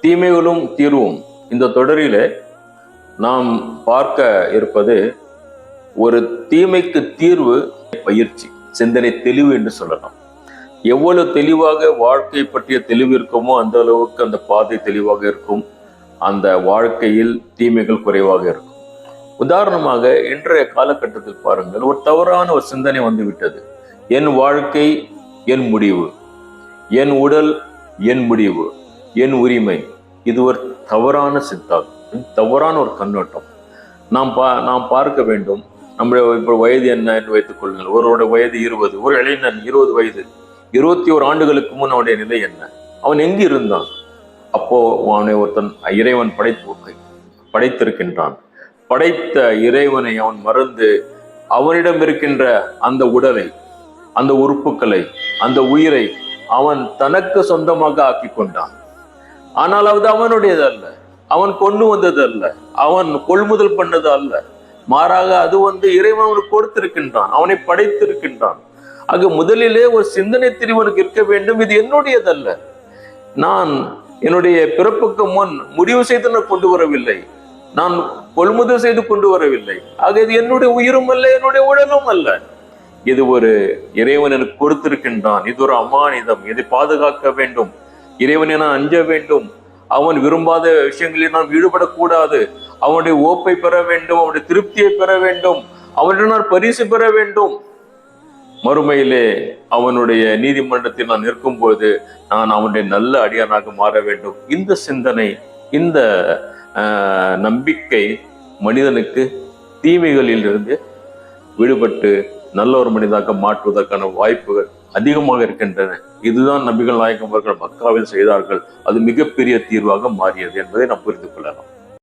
தீமைகளும் தீர்வும். இந்த தொடரிலே நாம் பார்க்க இருப்பது ஒரு தீமைக்கு தீர்வு பயிற்சி சிந்தனை தெளிவு என்று சொல்லலாம். எவ்வளவு தெளிவாக வாழ்க்கை பற்றிய தெளிவு இருக்குமோ அந்த அளவுக்கு அந்த பாதை தெளிவாக இருக்கும். அந்த வாழ்க்கையில் தீமைகள் குறைவாக இருக்கும். உதாரணமாக இன்றைய காலகட்டத்தில் பாருங்கள் ஒரு தவறான ஒரு சிந்தனை வந்துவிட்டது. என் வாழ்க்கை என் முடிவு. என் உடல் என் முடிவு. என் உரிமை. இது ஒரு தவறான சித்தாந்தம். தவறான ஒரு கண்ணோட்டம். நாம் பா நாம் பார்க்க வேண்டும். நம்முடைய இப்போ வயது என்ன என்று வைத்துக் கொள்ளுங்கள். ஒருவருடைய வயது இருபது ஒரு இளைஞன் இருபது வயது. இருபத்தி ஒரு ஆண்டுகளுக்கு முன் அவனுடைய நிலை என்ன? அவன் எங்கு இருந்தான்? அப்போ அவனை ஒருத்தன் இறைவன் படைத்து படைத்திருக்கின்றான். படைத்த இறைவனை அவன் மறந்து அவனிடம் இருக்கின்ற அந்த உடலை அந்த உறுப்புகளை அந்த உயிரை அவன் தனக்கு சொந்தமாக ஆக்கி கொண்டான். ஆனால் அது அவனுடையது அல்ல. அவன் கொண்டு வந்தது அல்ல. அவன் கொள்முதல் பண்ணது அல்ல. மாறாக அது வந்து இறைவன் அவனுக்கு கொடுத்திருக்கின்றான். அவனை படைத்திருக்கின்றான். ஆக முதலிலே ஒரு சிந்தனை திரிவனுக்கு இருக்க வேண்டும். இது என்னுடையதல்ல. நான் என்னுடைய பிறப்புக்கு முன் முடிவு செய்து நான் கொண்டு வரவில்லை. நான் கொள்முதல் செய்து கொண்டு வரவில்லை. ஆக இது என்னுடைய உயிரும் அல்ல என்னுடைய உடலும் அல்ல. இது ஒரு இறைவன் எனக்கு கொடுத்திருக்கின்றான். இது ஒரு அமானிதம். இதை பாதுகாக்க வேண்டும். இறைவனை நான் அஞ்ச வேண்டும். அவன் விரும்பாத விஷயங்களில் நான் ஈடுபடக்கூடாது. அவனுடைய ஓப்பை பெற வேண்டும் அவனுடைய திருப்தியை பெற வேண்டும் அவனிடம் நான் பரிசு பெற வேண்டும். மறுமையிலே அவனுடைய நீதிமன்றத்தில் நான் நிற்கும்போது நான் அவனுடைய நல்ல அடியானாக மாற வேண்டும். இந்த சிந்தனை இந்த நம்பிக்கை மனிதனுக்கு தீமைகளில் இருந்து விடுபட்டு நல்ல ஒரு மனிதனாக மாற்றுவதற்கான வாய்ப்புகள் அதிகமாக இருக்கின்றன இதுதான் நபிகள் நாயகம் அவர்கள் மக்காவில் செய்தார்கள். அது மிகப்பெரிய தீர்வாக மாறியது என்பதை நாம் புரிந்து கொள்ளலாம்.